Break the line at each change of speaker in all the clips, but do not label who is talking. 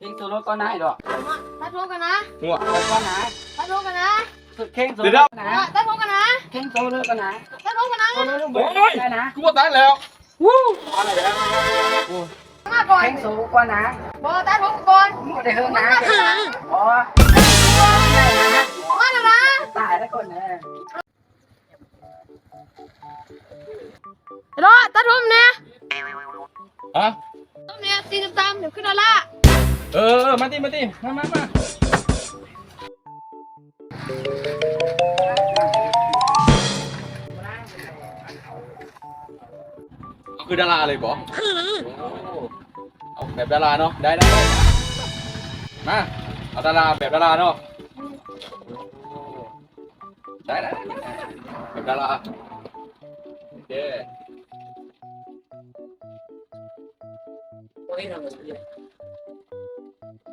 เข่งโซโล่ก็ได้ดอก
ตัดผมกันนะ
หัว
ก็นะ
ตัดผมกันนะ
เข่งโซ
เดี๋
โล่
ยว
นะ
ตัดผมกันนะ
เข่งโซโล่ก็นะ
ตัดผมกันนะ
โซโล่ลูกเบ
โอ้ย
ได้นะ
กูว่าตายแล้ววู้อะไรแบบ
มาก่อน
เข่งโซก็นะ
บอตัดผมก่อน
หมดได้เฮิงนะอ๋อ
มาแล้วนะ
ตายแล้วคนเนี่ย
รอตัดผมเนี่ย
ฮะ
ต้มเนี่ยตีตามเดี๋ยวขึ้นเอาละ
เออ เออ มาดิมาดิมามามาเอาคือดาราเลยบอเอาแบบดาราเนาะ ได้ได้ได้มา เอาดาราแบบดาราเนาะ ได้ได้ได้แบบดารา โอเค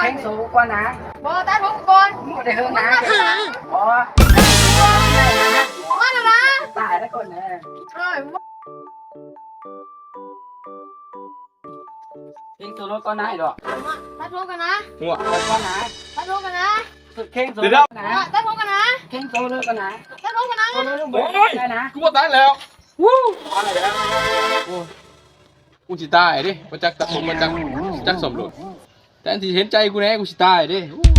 อ้ยดีบ้าหมดได้เฮิงแต่ว่า
เฮ้ยตัดผมมาตีผมมาก่อนสิว่าไปดินบุญนี่วะเดี๋ยวมาก่อน
เข่งโซก็นะ
บอตัดผมก่อน
หมดได้เฮิงนะอ๋อ
มาแล้วนะ
ตายแล้วคนเนี่ย
เอ้ย
เข่งโซโล่ก็ได้ดอก
ตัดผมกันนะ
หัว
ก็นะ
ตัดผมกันนะ
สุดเข่งโซ
เดี๋
โล่
ยว
นะ
ตัดผมกันนะ
เข่งโซโล่ก็นะ
ตัดผมกันนะ
โซโล่ลูกเบ
โอ้ย
ได้นะ
กูว่าตายแล้ววู้อะไรแบบกูสิตายดิมาจักตะผมมาจักจักสมรส แต่อันที่เห็นใจกูแน่กูสิตายดิ